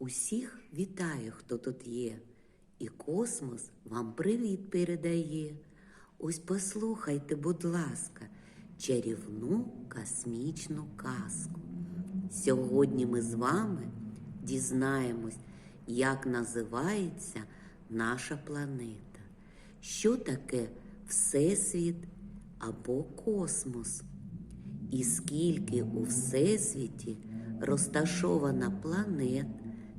Усіх вітаю, хто тут є, і космос вам привіт передає. Ось послухайте, будь ласка, чарівну космічну казку. Сьогодні ми з вами дізнаємось, як називається наша планета, що таке Всесвіт або космос, і скільки у Всесвіті розташовано планет,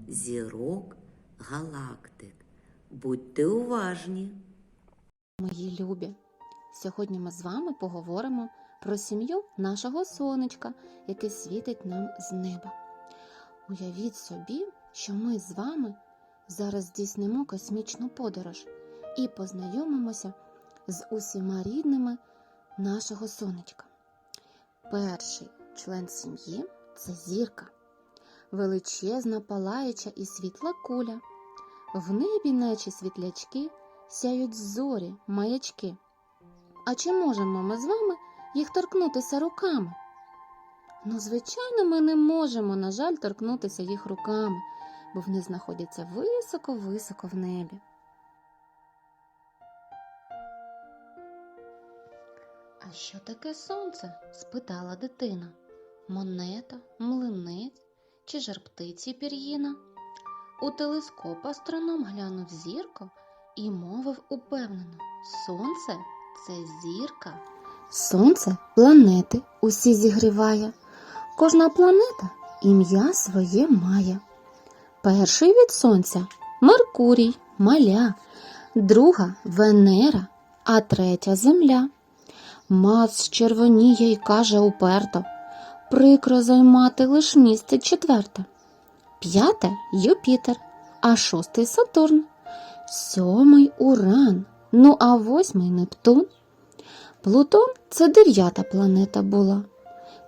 зірок, галактик. Будьте уважні! Мої любі, сьогодні ми з вами поговоримо про сім'ю нашого сонечка, яке світить нам з неба. Уявіть собі, що ми з вами зараз здійснимо космічну подорож і познайомимося з усіма рідними нашого сонечка. Перший член сім'ї це зірка, величезна палаюча і світла куля. В небі, наче світлячки, сяють зорі, маячки. А чи можемо ми з вами їх торкнутися руками? Ну, звичайно, ми не можемо, на жаль, торкнутися їх руками, бо вони знаходяться високо-високо в небі. А що таке сонце? спитала дитина. Монета, млинець чи жар птиці пір'їна? У телескоп астроном глянув зірку і мовив упевнено: Сонце це зірка. Сонце планети усі зігріває. Кожна планета ім'я своє має. Перший від сонця Меркурій, Маля, друга Венера, а третя Земля. Марс червоніє й каже уперто. Прикро займати лиш місце четверте. П'яте Юпітер, а шостий Сатурн, сьомий Уран, ну а восьмий Нептун. Плутон це дев'ята планета була.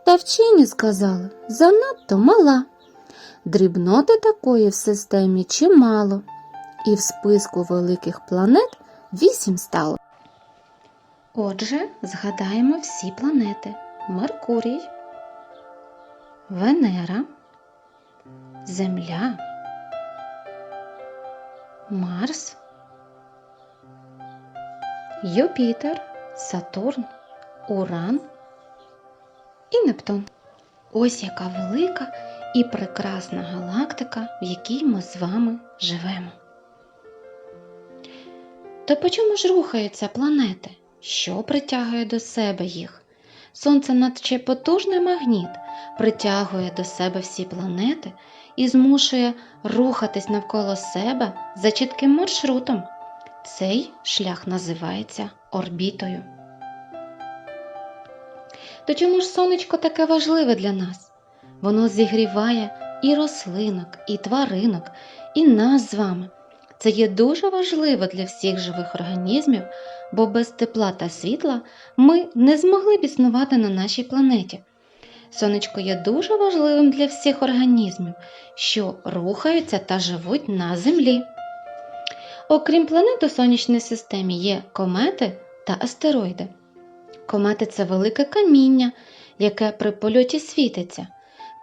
Та вчені сказали, занадто мала. Дрібноти такої в системі чимало, і в списку великих планет вісім стало. Отже, згадаємо всі планети: Меркурій, Венера. Земля, Марс, Юпітер, Сатурн, Уран і Нептун. Ось яка велика і прекрасна галактика, в якій ми з вами живемо. То по чому ж рухаються планети? Що притягує до себе їх? Сонце, наче потужний магніт, притягує до себе всі планети і змушує рухатись навколо себе за чітким маршрутом. Цей шлях називається орбітою. То чому ж сонечко таке важливе для нас? Воно зігріває і рослинок, і тваринок, і нас з вами. Це є дуже важливо для всіх живих організмів, бо без тепла та світла ми не змогли б існувати на нашій планеті. Сонечко є дуже важливим для всіх організмів, що рухаються та живуть на Землі. Окрім планет у сонячній системі є комети та астероїди. Комети це велике каміння, яке при польоті світиться.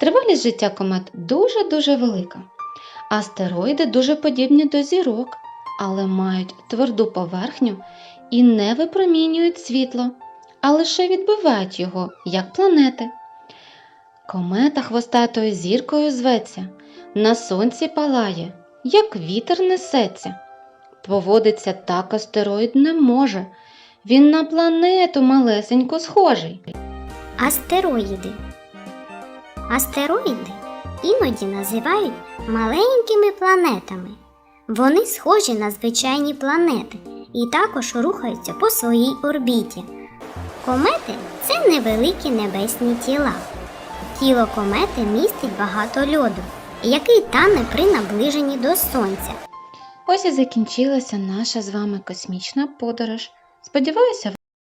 Тривалість життя комет дуже-дуже велика. Астероїди дуже подібні до зірок, але мають тверду поверхню і не випромінюють світло, а лише відбивають його, як планети. Комета хвостатою зіркою зветься, на сонці палає, як вітер несеться. Поводиться так астероїд не може. Він на планету малесенько схожий. Астероїди. Астероїди іноді називають маленькими планетами. Вони схожі на звичайні планети і також рухаються по своїй орбіті. Комети це невеликі небесні тіла. Тіло комети містить багато льоду, який тане при наближенні до сонця. Ось і закінчилася наша з вами космічна подорож. Сподіваюся,